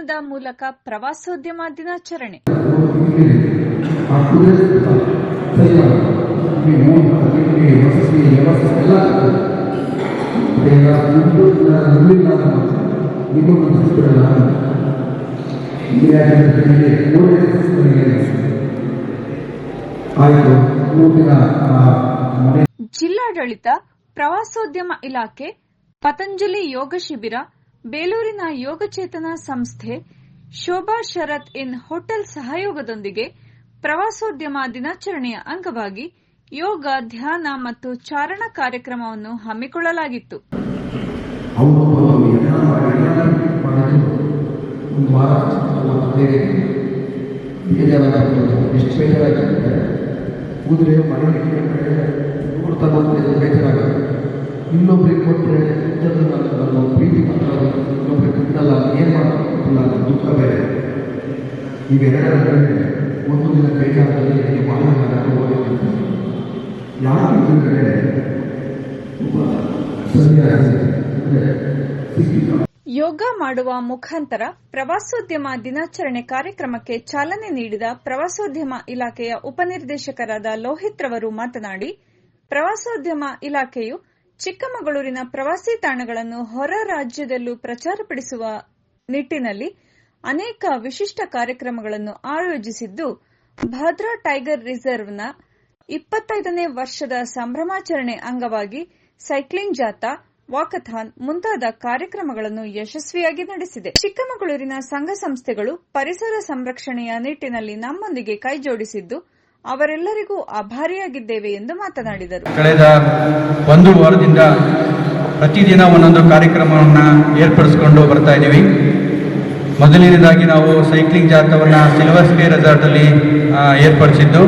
ವಿಮಾನದ ಮೂಲಕ ಪ್ರವಾಸೋದ್ಯಮ ದಿನಾಚರಣೆ. ಜಿಲ್ಲಾಡಳಿತ ಪ್ರವಾಸೋದ್ಯಮ ಇಲಾಖೆ ಪತಂಜಲಿ ಯೋಗ ಶಿಬಿರ ಬೇಲೂರಿನ ಯೋಗಚೇತನ ಸಂಸ್ಥೆ ಶೋಭಾ ಶರತ್ ಇನ್ ಹೋಟೆಲ್ ಸಹಯೋಗದೊಂದಿಗೆ ಪ್ರವಾಸೋದ್ಯಮ ದಿನಾಚರಣೆಯ ಅಂಗವಾಗಿ ಯೋಗ ಧ್ಯಾನ ಮತ್ತು ಚಾರಣ ಕಾರ್ಯಕ್ರಮವನ್ನು ಹಮ್ಮಿಕೊಳ್ಳಲಾಗಿತ್ತು ಬೇಜಾರಾಗುತ್ತೆ ಬಂದು ಮನೆಯಲ್ಲಿ ಕೊಡ್ತಾ ಬಂದರೆ ಬೇಜಾರಾಗುತ್ತೆ ಇನ್ನೊಬ್ರಿಗೆ ಕೊಟ್ಟರೆ ಇಂಥದ್ದು ನನ್ನ ನನ್ನ ಪ್ರೀತಿ ಮಾತ್ರ ಇನ್ನೊಬ್ರಿಗೆ ಕೊಟ್ಟಲ್ಲ, ಏನು ಮಾಡೋಲ್ಲ ನಾನು ದುಃಖ ಬೇರೆ. ಇವೆರಡರಲ್ಲಿ ಒಂದು ದಿನ ಬೇಕಾದರೆ ನನಗೆ ಬಹಳ ಯಾಕೆ ಯಾರು ತುಂಬ ಸರಿಯಾಗಿ ಅಂದರೆ ಯೋಗ ಮಾಡುವ ಮುಖಾಂತರ ಪ್ರವಾಸೋದ್ಯಮ ದಿನಾಚರಣೆ ಕಾರ್ಯಕ್ರಮಕ್ಕೆ ಚಾಲನೆ ನೀಡಿದ ಪ್ರವಾಸೋದ್ಯಮ ಇಲಾಖೆಯ ಉಪನಿರ್ದೇಶಕರಾದ ಲೋಹಿತ್ ರವರು ಮಾತನಾಡಿ, ಪ್ರವಾಸೋದ್ಯಮ ಇಲಾಖೆಯು ಚಿಕ್ಕಮಗಳೂರಿನ ಪ್ರವಾಸಿ ತಾಣಗಳನ್ನು ಹೊರ ರಾಜ್ಯದಲ್ಲೂ ಪ್ರಚಾರಪಡಿಸುವ ನಿಟ್ಟಿನಲ್ಲಿ ಅನೇಕ ವಿಶಿಷ್ಟ ಕಾರ್ಯಕ್ರಮಗಳನ್ನು ಆಯೋಜಿಸಿದ್ದು, ಭದ್ರಾ ಟೈಗರ್ ರಿಸರ್ವ್ನ ಇಪ್ಪತ್ತೈದನೇ ವರ್ಷದ ಸಂಭ್ರಮಾಚರಣೆ ಅಂಗವಾಗಿ ಸೈಕ್ಲಿಂಗ್ ಜಾಥಾ, ವಾಕಥಾನ್ ಮುಂತಾದ ಕಾರ್ಯಕ್ರಮಗಳನ್ನು ಯಶಸ್ವಿಯಾಗಿ ನಡೆಸಿದೆ. ಚಿಕ್ಕಮಗಳೂರಿನ ಸಂಘ ಸಂಸ್ಥೆಗಳು ಪರಿಸರ ಸಂರಕ್ಷಣೆಯ ನಿಟ್ಟಿನಲ್ಲಿ ನಮ್ಮೊಂದಿಗೆ ಕೈಜೋಡಿಸಿದ್ದು ಅವರೆಲ್ಲರಿಗೂ ಆಭಾರಿಯಾಗಿದ್ದೇವೆ ಎಂದು ಮಾತನಾಡಿದರು. ಕಳೆದ ಒಂದು ವಾರದಿಂದ ಪ್ರತಿದಿನ ಒಂದೊಂದು ಕಾರ್ಯಕ್ರಮವನ್ನು ಏರ್ಪಡಿಸಿಕೊಂಡು ಬರ್ತಾ ಇದ್ದೀವಿ. ಮೊದಲನೇದಾಗಿ ನಾವು ಸೈಕ್ಲಿಂಗ್ ಜಾಥವನ್ನು ಸಿಲ್ವರ್ ಸ್ಕೇ ರೆಸಾರ್ಟಲ್ಲಿ ಏರ್ಪಡಿಸಿದ್ದು.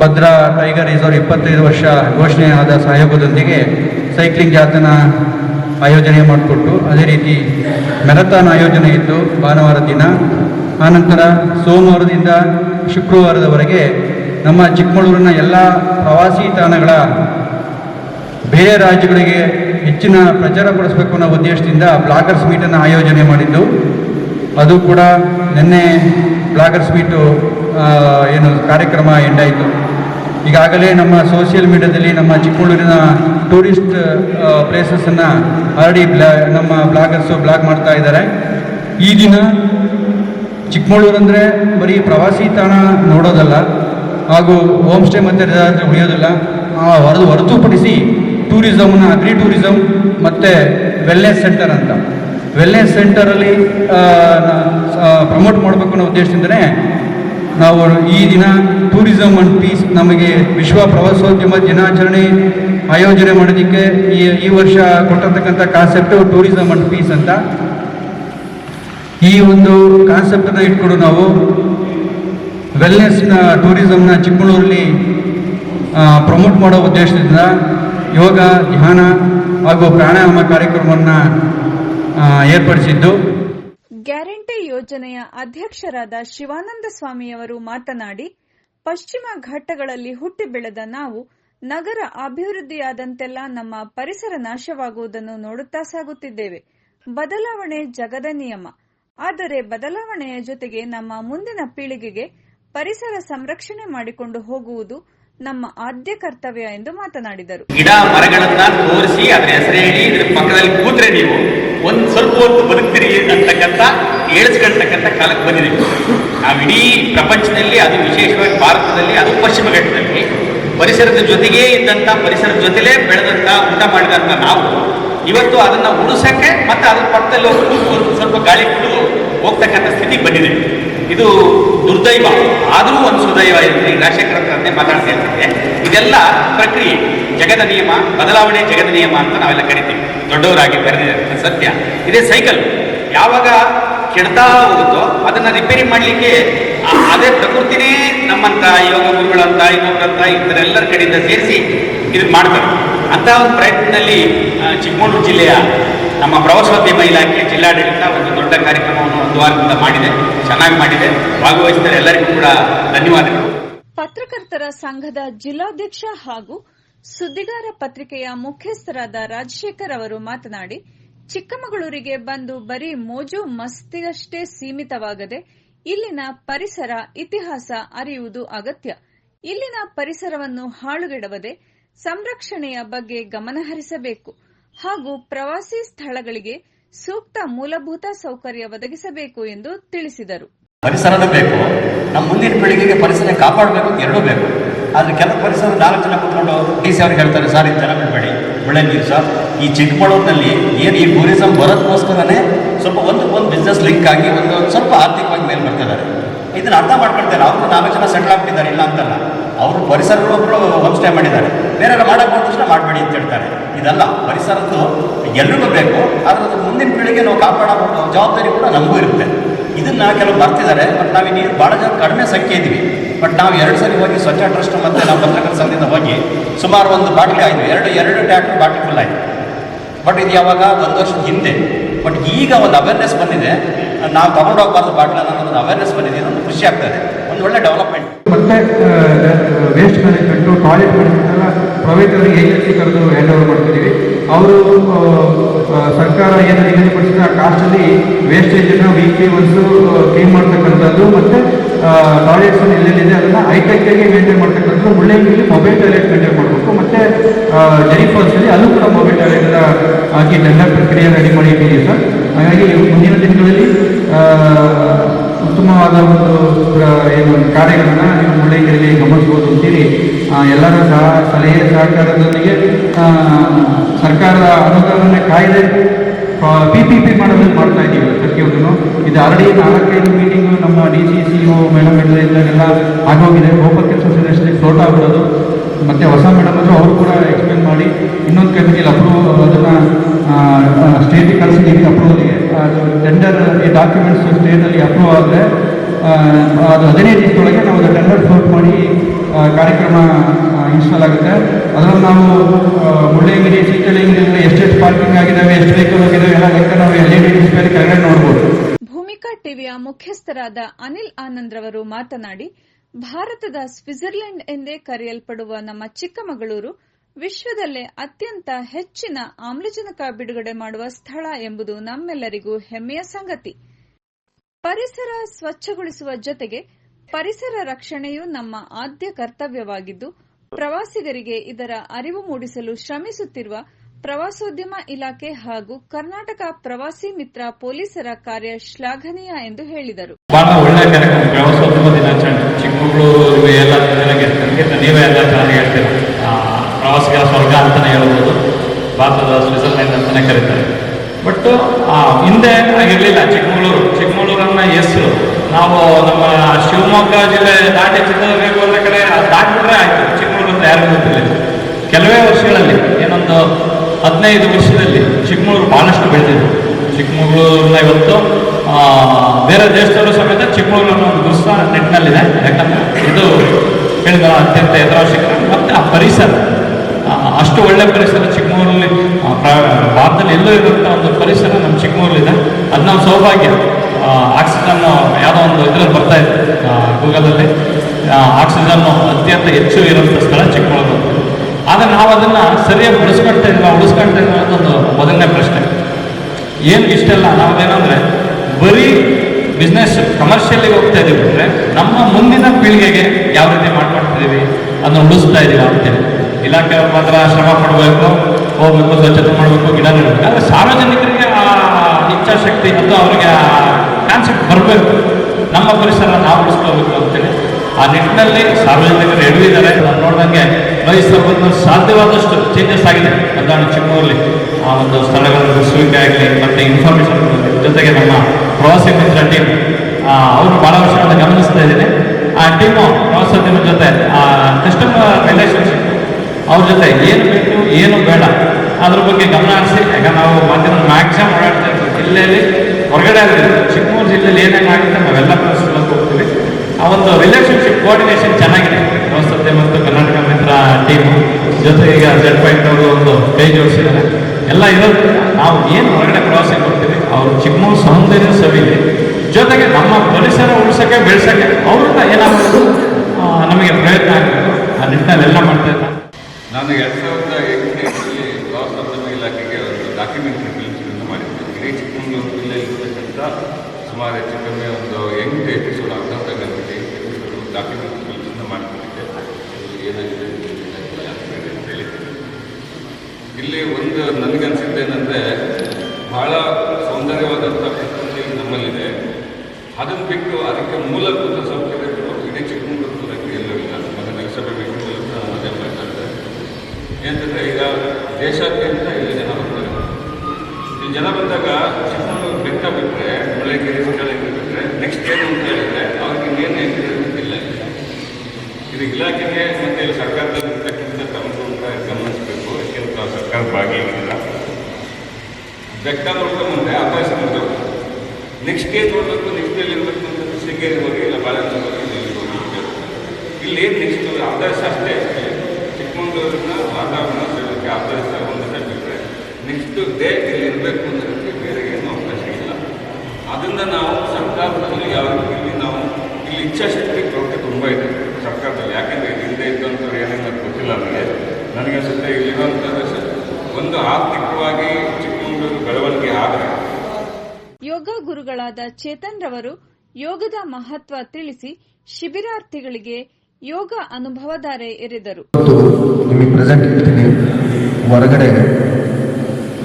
ಭದ್ರಾ ಟೈಗರ್ ರಿಸರ್ವ್ ಇಪ್ಪತ್ತೈದು ವರ್ಷ ಘೋಷಣೆಯಾದ ಸಹಯೋಗದೊಂದಿಗೆ ಸೈಕ್ಲಿಂಗ್ ಜಾಥನ ಆಯೋಜನೆ ಮಾಡಿಕೊಟ್ಟು, ಅದೇ ರೀತಿ ಮೆರಥಾನ್ ಆಯೋಜನೆ ಇತ್ತು ಭಾನುವಾರ ದಿನ. ಆನಂತರ ಸೋಮವಾರದಿಂದ ಶುಕ್ರವಾರದವರೆಗೆ ನಮ್ಮ ಚಿಕ್ಕಮಗಳೂರಿನ ಎಲ್ಲ ಪ್ರವಾಸಿ ತಾಣಗಳ ಬೇರೆ ರಾಜ್ಯಗಳಿಗೆ ಹೆಚ್ಚಿನ ಪ್ರಚಾರ ಪಡಿಸಬೇಕು ಅನ್ನೋ ಉದ್ದೇಶದಿಂದ ಬ್ಲಾಗರ್ಸ್ ಮೀಟನ್ನು ಆಯೋಜನೆ ಮಾಡಿದ್ದು. ಅದು ಕೂಡ ನಿನ್ನೆ ಬ್ಲಾಗರ್ಸ್ ಮೀಟು ಏನು ಕಾರ್ಯಕ್ರಮ ಎಂಡಾಯಿತು. ಈಗಾಗಲೇ ನಮ್ಮ ಸೋಷಿಯಲ್ ಮೀಡಿಯಾದಲ್ಲಿ ನಮ್ಮ ಚಿಕ್ಕಮಗಳೂರಿನ ಟೂರಿಸ್ಟ್ ಪ್ಲೇಸಸನ್ನು ಆಲ್ರೆಡಿ ಬ್ಲಾ, ನಮ್ಮ ಬ್ಲಾಗರ್ಸು ಬ್ಲಾಗ್ ಮಾಡ್ತಾ ಇದ್ದಾರೆ. ಈ ದಿನ ಚಿಕ್ಕಮಗಳೂರು ಅಂದರೆ ಬರೀ ಪ್ರವಾಸಿ ತಾಣ ನೋಡೋದಲ್ಲ ಹಾಗೂ ಹೋಮ್ ಸ್ಟೇ ಮತ್ತು ರೆಸಾರ್ಟ್ ಉಳಿಯೋದಿಲ್ಲ. ಹೊರದು ಹೊರತುಪಡಿಸಿ ಟೂರಿಸಮ್ನ ಅಗ್ರಿ ಟೂರಿಸಮ್ ಮತ್ತು ವೆಲ್ನೆಸ್ ಸೆಂಟರ್ ಅಂತ. ವೆಲ್ನೆಸ್ ಸೆಂಟರಲ್ಲಿ ಪ್ರಮೋಟ್ ಮಾಡಬೇಕು ಅನ್ನೋ ಉದ್ದೇಶದಿಂದನೇ ನಾವು ಈ ದಿನ ಟೂರಿಸಮ್ ಅಂಡ್ ಪೀಸ್ ನಮಗೆ ವಿಶ್ವ ಪ್ರವಾಸೋದ್ಯಮ ದಿನಾಚರಣೆ ಆಯೋಜನೆ ಮಾಡೋದಕ್ಕೆ ಈ ಈ ವರ್ಷ ಕೊಟ್ಟಿರ್ತಕ್ಕಂಥ ಕಾನ್ಸೆಪ್ಟು ಟೂರಿಸಮ್ ಅಂಡ್ ಪೀಸ್ ಅಂತ. ಈ ಒಂದು ಕಾನ್ಸೆಪ್ಟನ್ನು ಇಟ್ಕೊಂಡು ನಾವು ವೆಲ್ನೆಸ್ನ ಟೂರಿಸಮ್ನ ಚಿಕ್ಕಮಗಳೂರಲ್ಲಿ ಪ್ರಮೋಟ್ ಮಾಡೋ ಉದ್ದೇಶದಿಂದ ಯೋಗ, ಧ್ಯಾನ ಹಾಗೂ ಪ್ರಾಣಾಯಾಮ ಕಾರ್ಯಕ್ರಮವನ್ನು ಏರ್ಪಡಿಸಿದ್ದು. ಗ್ಯಾರಂಟಿ ಯೋಜನೆಯ ಅಧ್ಯಕ್ಷರಾದ ಶಿವಾನಂದ ಸ್ವಾಮಿಯವರು ಮಾತನಾಡಿ, ಪಶ್ಚಿಮ ಘಟ್ಟಗಳಲ್ಲಿ ಹುಟ್ಟಿ ಬೆಳೆದ ನಾವು ನಗರ ಅಭಿವೃದ್ಧಿಯಾದಂತೆಲ್ಲ ನಮ್ಮ ಪರಿಸರ ನಾಶವಾಗುವುದನ್ನು ನೋಡುತ್ತಾ ಸಾಗುತ್ತಿದ್ದೇವೆ. ಬದಲಾವಣೆ ಜಗದ ನಿಯಮ. ಆದರೆ ಬದಲಾವಣೆಯ ಜೊತೆಗೆ ನಮ್ಮ ಮುಂದಿನ ಪೀಳಿಗೆಗೆ ಪರಿಸರ ಸಂರಕ್ಷಣೆ ಮಾಡಿಕೊಂಡು ಹೋಗುವುದು ನಮ್ಮ ಆದ್ಯ ಕರ್ತವ್ಯ ಎಂದು ಮಾತನಾಡಿದರು. ಗಿಡ ಮರಗಳನ್ನ ತೋರಿಸಿ ಅದ್ರ ಹೆಸರು ಹೇಳಿ, ಇದ್ರ ಪಕ್ಕದಲ್ಲಿ ಕೂತ್ರೆ ನೀವು ಒಂದ್ ಸ್ವಲ್ಪ ಹೊತ್ತು ಬದುಕ್ತೀರಿ ಅಂತಕ್ಕಂಥ ಹೇಳಿಸ್ಕೊಳ್ತಕ್ಕಂಥ ಕಾಲಕ್ಕೆ ಬಂದಿದೆ. ನಾವು ಇಡೀ ಪ್ರಪಂಚದಲ್ಲಿ, ಅದು ವಿಶೇಷವಾಗಿ ಭಾರತದಲ್ಲಿ, ಅದು ಪಶ್ಚಿಮ ಘಟ್ಟದಲ್ಲಿ, ಪರಿಸರದ ಜೊತೆಗೆ ಇದ್ದಂತ ಪರಿಸರದ ಜೊತೆಲೇ ಬೆಳೆದಂತ ಊಟ ಮಾಡಿದಂಥ ನಾವು, ಇವತ್ತು ಅದನ್ನ ಉಳಿಸಕ್ಕೆ ಮತ್ತೆ ಅದ್ರ ಪಕ್ಕದಲ್ಲಿ ಹೋಗಿ ಸ್ವಲ್ಪ ಗಾಳಿ ಕುಡಿದು ಹೋಗ್ತಕ್ಕಂಥ ಸ್ಥಿತಿ ಬಂದಿದೆ. ಇದು ದುರ್ದೈವ. ಆದರೂ ಒಂದು ಸುದೈವ ಎಂದು ರಾಜಶೇಖರ ಹತ್ರನೇ ಮಾತಾಡ್ತಾ ಇರ್ತಾರೆ ಇದೆಲ್ಲ ಪ್ರಕ್ರಿಯೆ. ಜಗದ ನಿಯಮ, ಬದಲಾವಣೆ ಜಗದ ನಿಯಮ ಅಂತ ನಾವೆಲ್ಲ ಕರಿತೀವಿ. ದೊಡ್ಡವರಾಗಿ ಕರೆದಿದ್ದಾರೆ ಸತ್ಯ. ಇದೇ ಸೈಕಲ್. ಯಾವಾಗ ಕೆಡ್ತಾ ಹೋಗುತ್ತೋ ಅದನ್ನು ರಿಪೇರಿ ಮಾಡಲಿಕ್ಕೆ ಅದೇ ಪ್ರಕೃತಿನೇ ನಮ್ಮಂತ, ಯೋಗ ಗುರುಗಳಂತ ಇನ್ನೊಬ್ಬರಂತ ಇತರೆಲ್ಲರ ಕಡೆಯಿಂದ ಸೇರಿಸಿ ಇದು ಮಾಡ್ತಾರೆ ಅಂತಹ ಒಂದು ಪ್ರಯತ್ನದಲ್ಲಿ ಚಿಕ್ಕಮಗಳೂರು ಜಿಲ್ಲೆಯ ನಮ್ಮ ಪ್ರವಾಸೋದ್ಯಮ ಇಲಾಖೆ ಜಿಲ್ಲಾಡಳಿತ ಒಂದು ದೊಡ್ಡ ಕಾರ್ಯಕ್ರಮವನ್ನು ಒಂದು ವಾರದಿಂದ ಮಾಡಿದೆ, ಚೆನ್ನಾಗಿ ಮಾಡಿದೆ. ಭಾಗವಹಿಸಿದರೆ ಎಲ್ಲರಿಗೂ ಕೂಡ ಧನ್ಯವಾದಗಳು. ಪತ್ರಕರ್ತರ ಸಂಘದ ಜಿಲ್ಲಾಧ್ಯಕ್ಷ ಹಾಗೂ ಸುದ್ದಿಗಾರ ಪತ್ರಿಕೆಯ ಮುಖ್ಯಸ್ಥರಾದ ರಾಜಶೇಖರ್ ಅವರು ಮಾತನಾಡಿ, ಚಿಕ್ಕಮಗಳೂರಿಗೆ ಬಂದು ಬರೀ ಮೋಜು ಮಸ್ತಿಗಷ್ಟೇ ಸೀಮಿತವಾಗದೆ, ಇಲ್ಲಿನ ಪರಿಸರ ಇತಿಹಾಸ ಅರಿಯುವುದು ಅಗತ್ಯ. ಇಲ್ಲಿನ ಪರಿಸರವನ್ನು ಹಾಳುಗೆಡವದೆ ಸಂರಕ್ಷಣೆಯ ಬಗ್ಗೆ ಗಮನಹರಿಸಬೇಕು ಹಾಗೂ ಪ್ರವಾಸಿ ಸ್ಥಳಗಳಿಗೆ ಸೂಕ್ತ ಮೂಲಭೂತ ಸೌಕರ್ಯ ಒದಗಿಸಬೇಕು ಎಂದು ತಿಳಿಸಿದರು. ಪರಿಸರದ ಬೇಕು. ನಮ್ಮ ಮುಂದಿನ ಪೀಳಿಗೆಗೆ ಪರಿಸರ ಕಾಪಾಡಬೇಕು ಅಂತ ಎರಡೂ ಬೇಕು. ಆದರೆ ಕೆಲವು ಪರಿಸರ ನಾಲ್ಕು ಜನ ಕೂತ್ಕೊಂಡು ಡಿ ಸಿ ಅವ್ರಿಗೆ ಹೇಳ್ತಾರೆ, ಸರ್ ಇದು ಜನ ಬಿಡಬೇಡಿ ಒಳ್ಳೆ ನೀರು ಸರ್. ಈ ಚಿಕ್ಕಮಗಳೂರಿನಲ್ಲಿ ಏನು ಈ ಟೂರಿಸಂ ಬರೋದಕ್ಕೋಸ್ಕರನೇ ಸ್ವಲ್ಪ ಒಂದು ಒಂದು ಬಿಸ್ನೆಸ್ ಲಿಂಕ್ ಆಗಿ ಒಂದು ಸ್ವಲ್ಪ ಆರ್ಥಿಕವಾಗಿ ಮೇಲೆ ಬರ್ತಿದ್ದಾರೆ ಇದನ್ನ ಅರ್ಥ ಮಾಡ್ಕೊಳ್ತಾರೆ ಅವರು ನಾಲ್ಕು ಜನ ಸೆಟ್ಲ್ ಆಗ್ಬಿಟ್ಟಿದ್ದಾರೆ, ಇಲ್ಲ ಅಂತಲ್ಲ. ಅವರು ಪರಿಸರಗಳೊಬ್ಬರು ಹೋಮ್ ಸ್ಟೇ ಮಾಡಿದ್ದಾರೆ. ಬೇರೆಲ್ಲ ಮಾಡೋಕ್ಕೆ ತಕ್ಷಣ ಮಾಡಬೇಡಿ ಅಂತ ಹೇಳ್ತಾರೆ. ಇದಲ್ಲ, ಪರಿಸರದ್ದು ಎಲ್ರಿಗೂ ಬೇಕು, ಆದರೆ ಅದು ಮುಂದಿನ ಪೀಳಿಗೆ ನಾವು ಕಾಪಾಡೋ ಜವಾಬ್ದಾರಿ ಕೂಡ ನಮಗೂ ಇರುತ್ತೆ. ಇದನ್ನ ಕೆಲವು ಬರ್ತಿದ್ದಾರೆ ಬಟ್ ನಾವು ನೀರು ಭಾಳ ಜನ ಕಡಿಮೆ ಸಂಖ್ಯೆ ಇದ್ದೀವಿ ಬಟ್ ನಾವು ಎರಡು ಸರಿ ಹೋಗಿ ಸ್ವಚ್ಛ ಟ್ರಸ್ಟ್ ಮತ್ತು ನಾವು ಪತ್ರಕರ್ತ ಸಂಘದಿಂದ ಹೋಗಿ ಸುಮಾರು ಒಂದು ಬಾಟ್ಲಿ ಆಯಿತು. ಎರಡು ಎರಡು ಟ್ಯಾಕ್ಟರ್ ಬಾಟ್ಲಿ ಫುಲ್ ಆಯಿತು. ಬಟ್ ಇದು ಯಾವಾಗ? ಒಂದು ವರ್ಷದ ಹಿಂದೆ. ಬಟ್ ಈಗ ಒಂದು ಅವೇರ್ನೆಸ್ ಬಂದಿದೆ. ನಾವು ತಗೊಂಡೋಗ್ಬಾರ್ದು ಬಾಟ್ಲನ್ನು ಬಾಟ್ಲ ಅನ್ನೋದು ಅವೇರ್ನೆಸ್ ಬಂದಿದೆ. ಇದೊಂದು ಖುಷಿ ಆಗ್ತದೆ ಒಂದು ಒಳ್ಳೆ ಡೆವಲಪ್ಮೆಂಟ್ ಮತ್ತೆ ವೇಸ್ಟ್ ಮ್ಯಾನೇಜ್ಮೆಂಟು ಟಾಯ್ಲೆಟ್ ಮ್ಯಾನೇಜ್ಮೆಂಟ್ ಎಲ್ಲ ಪ್ರೈವೇಟ್ ಅವರಿಗೆ ಏಜೆನ್ಸಿ ಕರೆದು ಹ್ಯಾಂಡ್ ಓವರ್ ಮಾಡ್ತಿದ್ದೀವಿ. ಅವರು ಸರ್ಕಾರ ಏನು ನಿಗದಿಪಡಿಸಿದ ಆ ಕಾಸ್ಟಲ್ಲಿ ವೇಸ್ಟೇಜನ್ನು ವೀಕ್ಲಿ ಒನ್ಸು ಕ್ಲೀನ್ ಮಾಡ್ತಕ್ಕಂಥದ್ದು ಮತ್ತು ಟಾಯ್ಲೆಟ್ಸ್ ಎಲ್ಲೆಲ್ಲಿದೆ ಅದನ್ನು ಆಗಿ ಮೇಂಟೈನ್ ಮಾಡ್ತಕ್ಕಂಥದ್ದು ಮುಳ್ಳಂಗಿಯಲ್ಲಿ ಮೊಬೈಲ್ ಟಾಯ್ಲೆಟ್ ಮೇಂಟೈನ್ ಮಾಡಬೇಕು. ಮತ್ತು ಜರಿ ಫಾಲ್ಸಲ್ಲಿ ಅಲ್ಲೂ ಕೂಡ ಮೊಬೈಲ್ ಟಾಯ್ಲೆಟ್ನ ಹಾಕಿ ಟೆಂಡರ್ ಪ್ರಕ್ರಿಯೆ ರೆಡಿ ಮಾಡಿ ಇಟ್ಟಿದ್ದೀವಿ ಸರ್. ಹಾಗಾಗಿ ಮುಂದಿನ ದಿನಗಳಲ್ಲಿ ಉತ್ತಮವಾದ ಒಂದು ಏನು ಕಾರ್ಯಗಳನ್ನು ನೀವು ಮುಳ್ಳಂಗಿಯಲ್ಲಿ ಗಮನಿಸ್ಬೋದು ಅಂತೇಳಿ ಎಲ್ಲರೂ ಸಹ ಸಲಹೆ ಸಹಕಾರದೊಂದಿಗೆ ಸರ್ಕಾರದ ಅನುದಾನ ಕಾಯ್ದೆ ಪಿ ಪಿ ಪಿ ಮಾಡೋದನ್ನು ಮಾಡ್ತಾ ಇದ್ದೀವಿ ಪ್ರತಿಯೊಂದನ್ನು. ಇದು ಆಲ್ರೆಡಿ ನಾಲ್ಕೈದು ಮೀಟಿಂಗ್ ನಮ್ಮ D C C O madam ಇದ್ದಾಗೆಲ್ಲ ಆಗೋಗಿದೆ. ಗೋಪಕ್ಕೆ ಸೊಸೈಟಿ ಫ್ಲೋಟ್ ಆಗ್ಬಿಡೋದು. ಮತ್ತು ಹೊಸ ಮೇಡಮ್ ಅವರು ಅವರು ಕೂಡ ಎಕ್ಸ್ಪ್ಲೇನ್ ಮಾಡಿ, ಇನ್ನೊಂದು ಕಮಿಟಿಲಿ ಅಪ್ರೂವ್ ಅದನ್ನು ಸ್ಟೇಟಿಗೆ ಕಳಿಸಿದ್ದೀವಿ ಅಪ್ರೂವಲ್ಗೆ ಅದು ಟೆಂಡರ್ ಈ ಡಾಕ್ಯುಮೆಂಟ್ಸ್ ಸ್ಟೇಟಲ್ಲಿ ಅಪ್ರೂವ್ ಆದರೆ ಅದು ಹದಿನೈದು ದಿವಸದೊಳಗೆ ನಾವು ಅದು ಟೆಂಡರ್ ಫ್ಲೋಟ್ ಮಾಡಿ ಕಾರ್ಯಕ್ರಮ ಇನ್ಸ್ಟಾಲ್ ಆಗುತ್ತೆ. ಅದರಲ್ಲಿ ನಾವು ಮುಳ್ಳಯ್ಯಗಿರಿ ಸೀತಳಗಿರಿ ಎಷ್ಟೆಷ್ಟು ಪಾರ್ಕಿಂಗ್ ಆಗಿದ್ದಾವೆ ಎಷ್ಟು ವೆಹಿಕಲ್ ಆಗಿದ್ದಾವೆ ಎಲ್ಲ ಲೆಕ್ಕ ನಾವು ಎಲ್ ಇ ಡಿ ಡಿಸ್ಪ್ಲೇ ನೋಡ್ಬೋದು. ಭೂಮಿಕಾ ಟಿವಿಯ ಮುಖ್ಯಸ್ಥರಾದ ಅನಿಲ್ ಆನಂದ್ ರವರು ಮಾತನಾಡಿ, ಭಾರತದ ಸ್ವಿಟ್ಜರ್ಲೆಂಡ್ ಎಂದೇ ಕರೆಯಲ್ಪಡುವ ನಮ್ಮ ಚಿಕ್ಕಮಗಳೂರು ವಿಶ್ವದಲ್ಲೇ ಅತ್ಯಂತ ಹೆಚ್ಚಿನ ಆಮ್ಲಜನಕ ಬಿಡುಗಡೆ ಮಾಡುವ ಸ್ಥಳ ಎಂಬುದು ನಮ್ಮೆಲ್ಲರಿಗೂ ಹೆಮ್ಮೆಯ ಸಂಗತಿ. ಪರಿಸರ ಸ್ವಚ್ಛಗೊಳಿಸುವ ಜೊತೆಗೆ ಪರಿಸರ ರಕ್ಷಣೆಯು ನಮ್ಮ ಆದ್ಯ ಕರ್ತವ್ಯವಾಗಿದ್ದು, ಪ್ರವಾಸಿಗರಿಗೆ ಇದರ ಅರಿವು ಮೂಡಿಸಲು ಶ್ರಮಿಸುತ್ತಿರುವ ಪ್ರವಾಸೋದ್ಯಮ ಇಲಾಖೆ ಹಾಗೂ ಕರ್ನಾಟಕ ಪ್ರವಾಸಿ ಮಿತ್ರ ಪೊಲೀಸರ ಕಾರ್ಯ ಶ್ಲಾಘನೀಯ ಎಂದು ಹೇಳಿದರು. ಬಹಳ ಕಾರ್ಯಕ್ರಮ. ನೀವೇ ಎಲ್ಲ ಹೇಳ್ತೀರ ಪ್ರವಾಸಿಗರ ಸ್ವರ್ಗ ಅಂತಲೇ ಹೇಳ್ಬೋದು. ಭಾರತದ ಸ್ವಿಟ್ಜರ್ಲೆಂಡ್ ಅಂತಲೇ ಕರೀತಾರೆ. ಬಟ್ ಹಿಂದೆ ಆಗಿರಲಿಲ್ಲ ಚಿಕ್ಕಮಗಳೂರು. ಚಿಕ್ಕಮಗಳೂರನ್ನ ಹೆಸರು ನಾವು ನಮ್ಮ ಶಿವಮೊಗ್ಗ ಜಿಲ್ಲೆ ದಾಟಿ ಚಿತ್ರದುರ್ಗಕ್ಕೆ ಹೋದ ಕಡೆ ದಾಟಿಬಿಟ್ರೆ ಆಯ್ತು. ಚಿಕ್ಕಮಗಳೂರು ಅಂತ ಗೊತ್ತಿಲ್ಲ. ಕೆಲವೇ ವರ್ಷಗಳಲ್ಲಿ, ಏನೊಂದು ಹದಿನೈದು ವರ್ಷದಲ್ಲಿ ಚಿಕ್ಕಮಗಳೂರು ಭಾಳಷ್ಟು ಬೆಳೆದಿದೆ. ಚಿಕ್ಕಮಗಳೂರನ್ನ ಇವತ್ತು ಬೇರೆ ದೇಶದಲ್ಲೂ ಸಮೇತ ಚಿಕ್ಕಮಗಳೂರಿನ ಒಂದು ಗುರುಸ್ಥ ನಿಟ್ಟಿನಲ್ಲಿದೆ ಯಾಕಂದ್ರೆ ಇದು ಹೇಳಿದ ಅತ್ಯಂತ ಎದುರಾಶಿಕ ಮತ್ತು ಆ ಪರಿಸರ ಆ, ಅಷ್ಟು ಒಳ್ಳೆ ಪರಿಸರ ಪ್ರ- ಭಾರತದಲ್ಲಿ ಎಲ್ಲೋ ಇರುವಂಥ ಒಂದು ಪರಿಸರ ನಮ್ಮ ಚಿಕ್ಕಮೂರಲ್ಲಿದೆ ಅದು ನಮ್ಮ ಸೌಭಾಗ್ಯ. ಆಕ್ಸಿಜನ್ ಯಾವುದೋ ಒಂದು ಇದರಲ್ಲಿ ಬರ್ತಾ ಇದೆ ಗೂಗಲಲ್ಲಿ. ಆಕ್ಸಿಜನ್ ಅತ್ಯಂತ ಹೆಚ್ಚು ಇರುವಂಥ ಸ್ಥಳ ಚಿಕ್ಕಮಗಳೂರು. ಆದರೆ ನಾವು ಅದನ್ನು ಸರಿಯಾಗಿ ಉಳಿಸ್ಕೊಳ್ತಾ ಇಲ್ವಾ? ಉಳಿಸ್ಕೊಳ್ತಾ ಇಲ್ವಾ ಅನ್ನೋದೊಂದು ಮೊದಲನೇ ಪ್ರಶ್ನೆ. ಏನು ಇಷ್ಟೆಲ್ಲ ನಾವೇನಂದ್ರೆ, ಬರೀ ಬಿಸ್ನೆಸ್ ಕಮರ್ಷಿಯಲ್ಲಿಗೆ ಹೋಗ್ತಾ ಇದ್ದೀವಿ ಬಿಟ್ರೆ ನಮ್ಮ ಮುಂದಿನ ಪೀಳಿಗೆಗೆ ಯಾವ ರೀತಿ ಮಾಡ್ಕೊಡ್ತಿದ್ದೀವಿ ಅದನ್ನ ಉಳಿಸ್ತಾ ಇದ್ದೀವಿ ಅಂತೇಳಿ ಇಲಾಖೆಯವ್ರು ಮಾತ್ರ ಶ್ರಮ ಪಡಬೇಕು, ಹೋಗ್ಬೇಕು, ಸ್ವಚ್ಛತೆ ಮಾಡಬೇಕು, ಗಿಡ ನೆಡಬೇಕು. ಆದರೆ ಸಾರ್ವಜನಿಕರಿಗೆ ಆ ಇಚ್ಛಾಶಕ್ತಿ ಮತ್ತು ಅವರಿಗೆ ಆ ಕಾನ್ಸೆಪ್ಟ್ ಬರಬೇಕು. ನಮ್ಮ ಪರಿಸರ ನಾವು ಉಳಿಸ್ಕೋಬೇಕು ಅಂತೇಳಿ. ಆ ನಿಟ್ಟಿನಲ್ಲಿ ಸಾರ್ವಜನಿಕರು ಎಡವಿದ್ದಾರೆ. ನಾನು ನೋಡಿದಂಗೆ ಮೈಸೂರು ಸಾಧ್ಯವಾದಷ್ಟು ಚೇಂಜಸ್ ಆಗಿದೆ. ಉದಾಹರಣೆ ಚಿಕ್ಕೂರಲ್ಲಿ ಆ ಒಂದು ಸ್ಥಳಗಳನ್ನು ಸ್ವೀಕೆ ಆಗಲಿ, ಮತ್ತು ಇನ್ಫಾರ್ಮೇಷನ್ ಜೊತೆಗೆ ನಮ್ಮ ಪ್ರವಾಸಿ ಮಿತ್ರ ಟೀಮ್ ಅವರು ಭಾಳ ವರ್ಷಗಳಿಂದ ಗಮನಿಸ್ತಾ ಇದ್ದೀನಿ ಆ ಟೀಮು ಪ್ರವಾಸೋದ್ಯಮ ಜೊತೆ, ಆ ಕಸ್ಟಮರ್ ರಿಲೇಷನ್ಶಿಪ್ ಅವ್ರ ಜೊತೆ ಏನು ಬೇಕು ಏನು ಬೇಡ. ಅದ್ರ ಬಗ್ಗೆ ಗಮನ ಹರಿಸಿ. ಯಾಕಂದ್ರೆ ನಾವು ಮಾಧ್ಯಮ ಮ್ಯಾಕ್ಸಿಮಮ್ ಓಡಾಡ್ತಾ ಇರ್ತೀವಿ. ಜಿಲ್ಲೆಯಲ್ಲಿ ಹೊರಗಡೆ ಚಿಕ್ಕಮೂರು ಜಿಲ್ಲೆಯಲ್ಲಿ ಏನೇನು ಆಗುತ್ತೆ ನಾವೆಲ್ಲ ಪ್ರವಾಸಗಳಿಗೆ ಹೋಗ್ತೀವಿ. ಆ ಒಂದು ರಿಲೇಷನ್ಶಿಪ್ ಕೋಆರ್ಡಿನೇಷನ್ ಚೆನ್ನಾಗಿದೆ. ಸಂಸ್ಥೆ ಮತ್ತು ಕರ್ನಾಟಕ ಮಿತ್ರ ಟೀಮು ಜೊತೆಗೆ ಈಗ ಜೆಡ್ ಪಾಯಿಂಟ್ ಅವರು ಒಂದು ಕೈ ಜೋಡಿಸಿದ್ದಾರೆ. ಎಲ್ಲ ಇರೋದ್ರಿಂದ ನಾವು ಏನು ಹೊರಗಡೆ ಪ್ರವಾಸಕ್ಕೆ ಹೋಗ್ತೀವಿ, ಅವರು ಚಿಕ್ಕಮೂರು ಸೌಂದರ್ಯ ಸವಿಲಿ. ಜೊತೆಗೆ ನಮ್ಮ ಪರಿಸರ ಉಳಿಸೋಕ್ಕೆ ಬೆಳೆಸೋಕ್ಕೆ ಅವ್ರಿಂದ ಏನಾಗಬೇಕು ನಮಗೆ ಪ್ರಯತ್ನ ಆಗಬೇಕು ಆ ನಿಟ್ಟಿನಲ್ಲಿ ಎಲ್ಲ ಮಾಡ್ತಾ ಇದ್ದಾರೆ. ನಾನು ಎರಡು ಸಾವಿರದ ಎಂಟನೇ ಇಸಲಿ ಪ್ರವಾಸೋದ್ಯಮ ಇಲಾಖೆಗೆ ಒಂದು ಡಾಕ್ಯುಮೆಂಟ್ರಿ ಫಿಲ್ಮ್ಸ್ಗಳನ್ನು ಮಾಡಿದ್ದೆ. ಸುಮಾರು ಹೆಚ್ಚು ಕಮ್ಮಿ ಒಂದು ಎಂಟು ಎಪಿಸೋಡ್ ಆಗ್ತಾ ಗಂಟೆಗೆ ಡಾಕ್ಯುಮೆಂಟ್ ಕೆಲಸ ಮಾಡ್ಕೊಂಡಿದ್ದೆ ಇದು ಏನಾಗಿದೆ ಇಲ್ಲಿ ಒಂದು ಏನಂದರೆ, ಬಹಳ ಸೌಂದರ್ಯವಾದಂಥ ಪ್ರಕೃತಿ ನಮ್ಮಲ್ಲಿದೆ. ಅದನ್ನು ಬಿಟ್ಟು ಅದಕ್ಕೆ ಮೂಲಭೂತ ಸೌಕರ್ಯಗಳು ಇಡೀ ಚಿಕ್ಕಮಗಳೂರಿಗೆ ಎಲ್ಲೂ ಇಲ್ಲ ಮತ್ತು ನಗರಸಭೆ ಮೀಟಿಂಗ್ ಅದೇ ಮಾತಾಡ್ತಾರೆ ಏನಂತಂದರೆ ಈಗ ದೇಶಾದ್ಯಂತ ಇಲ್ಲಿ ಜನ ಬರ್ತಾರೆ. ಇಲ್ಲಿ ಜನ ಬಂದಾಗ ಚಿಕ್ಕಮಗಳೂರು ಬೆಟ್ಟ ಬಿಟ್ಟರೆ ಮಳೆ ಕೆರೆ ಬಿಟ್ಟರೆ ನೆಕ್ಸ್ಟ್ ಏನು ಅಂತ ಹೇಳಿದ್ರೆ ಅವ್ರಿಗೆ ಇನ್ನೇನು ಗೊತ್ತಿಲ್ಲ ಇದು ಇಲಾಖೆಗೆ ಮತ್ತು ಇಲ್ಲಿ ಸರ್ಕಾರದಲ್ಲಿ ಇರ್ತಕ್ಕಂಥ ತಮಗೂ ಗಮನಿಸಬೇಕು. ಯಾಕೆಂದ್ರೆ ಸರ್ಕಾರ ಭಾಗಿಯಾಗಿಲ್ಲ ಬೆಟ್ಟ ನೋಡ್ಕೊಂಡು ಮುಂದೆ ಆಕಾಶ ನೋಡಬೇಕು ನೆಕ್ಸ್ಟ್ ಏನು ನೋಡಬೇಕು? ನೆಕ್ಸ್ಟ್ ಎಲ್ಲಿ ಇರಬೇಕು ಅಂತ ಶೃಂಗೇರಿ ಹೋಗಿ ಇಲ್ಲ ಬಾಳೆಹೊನ್ನೂರು ಹೋಗಿ ಇಲ್ಲಿ ಹೋಗಿ ಇಲ್ಲಿ ನೆಕ್ಸ್ಟ್ ಆದರ್ಶ ಅಷ್ಟೇ. ವಾತಾವರಣ ಅಭ್ಯಾಸ ಬಿಟ್ಟರೆ ನೆಕ್ಸ್ಟ್ ಇಲ್ಲಿ ಇರಬೇಕು ಅನ್ನೋದಕ್ಕೆ ಬೇರೆ ಏನು ಅವಕಾಶ ಇಲ್ಲ. ಅದರಿಂದ ನಾವು ಸರ್ಕಾರದಲ್ಲಿ ಇಲ್ಲಿ ನಾವು ಇಲ್ಲಿ ಇಚ್ಛಾಶಕ್ತಿ ಕೊರತೆ ತುಂಬ ಇದೆ ಸರ್ಕಾರದಲ್ಲಿ. ಯಾಕೆಂದರೆ ಹಿಂದೆ ಇದ್ದಂಥವ್ರು ಏನೇನು ಗೊತ್ತಿಲ್ಲ ನನಗೆ ನನಗೆ ಅನಿಸುತ್ತೆ ಒಂದು ಆರ್ಥಿಕವಾಗಿ ಚಿಕ್ಕಮಗಳೂರು ಬೆಳವಣಿಗೆ ಆದರೆ. ಯೋಗ ಗುರುಗಳಾದ ಚೇತನ್ ರವರು ಯೋಗದ ಮಹತ್ವ ತಿಳಿಸಿ ಶಿಬಿರಾರ್ಥಿಗಳಿಗೆ ಯೋಗ ಅನುಭವಧಾರೆ ಎರೆದರು. ನಿಮಗೆ ಪ್ರೆಸೆಂಟ್ ಇರ್ತೀನಿ ಹೊರಗಡೆ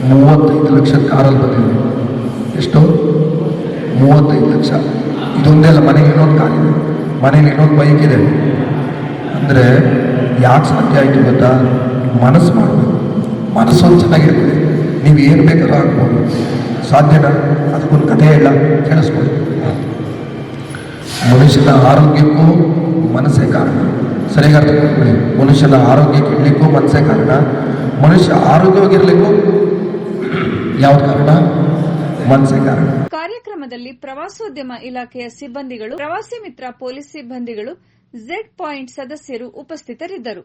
ಮೂವತ್ತೈದು ಲಕ್ಷ ಕಾರಲ್ಲಿ ಬಂದಿದೆ. ಎಷ್ಟು? ಮೂವತ್ತೈದು ಲಕ್ಷ. ಇದೊಂದೆಲ್ಲ ಮನೇಲಿ ಇನ್ನೊಂದು ಕಾರಿದೆ ಮನೇಲಿ ಇನ್ನೊಂದು ಬೈಕ್ ಇದೆ. ಅಂದರೆ ಯಾಕೆ ಸಾಧ್ಯ ಆಯಿತು ಗೊತ್ತಾ? ಮನಸ್ಸು ಮಾಡಬೇಕು. ಮನಸ್ಸೊಂದು ಚೆನ್ನಾಗಿರ್ತದೆ. ನೀವು ಏನು ಬೇಕಾದ್ರೂ ಆಗ್ಬೋದು ಸಾಧ್ಯನಾ ಅದಕ್ಕೊಂದು ಕಥೆ ಇಲ್ಲ ಕೇಳಿಸ್ಕೊಳ್ಳಿ. ಮನುಷ್ಯನ ಆರೋಗ್ಯಕ್ಕೂ ಮನಸ್ಸೇ ಕಾರಣ ಸರಿಯಾಗಿ ಅರ್ಥ ಮನುಷ್ಯನ ಆರೋಗ್ಯಕ್ಕೆ ಇಡಲಿಕ್ಕೂ ಮನಸ್ಸೇ ಕಾರಣ ಮನುಷ್ಯ ಆರೋಗ್ಯವಾಗಿರಲಿಕ್ಕೂ ಯಾವ್ದು ಕಾರಣ? ಮನಸ್ಸೇ ಕಾರಣ ಕಾರ್ಯಕ್ರಮದಲ್ಲಿ ಪ್ರವಾಸೋದ್ಯಮ ಇಲಾಖೆಯ ಸಿಬ್ಬಂದಿಗಳು, ಪ್ರವಾಸಿ ಮಿತ್ರ ಪೊಲೀಸ್ ಸಿಬ್ಬಂದಿಗಳು ಝೆಡ್ ಪಾಯಿಂಟ್ ಸದಸ್ಯರು ಉಪಸ್ಥಿತರಿದ್ದರು.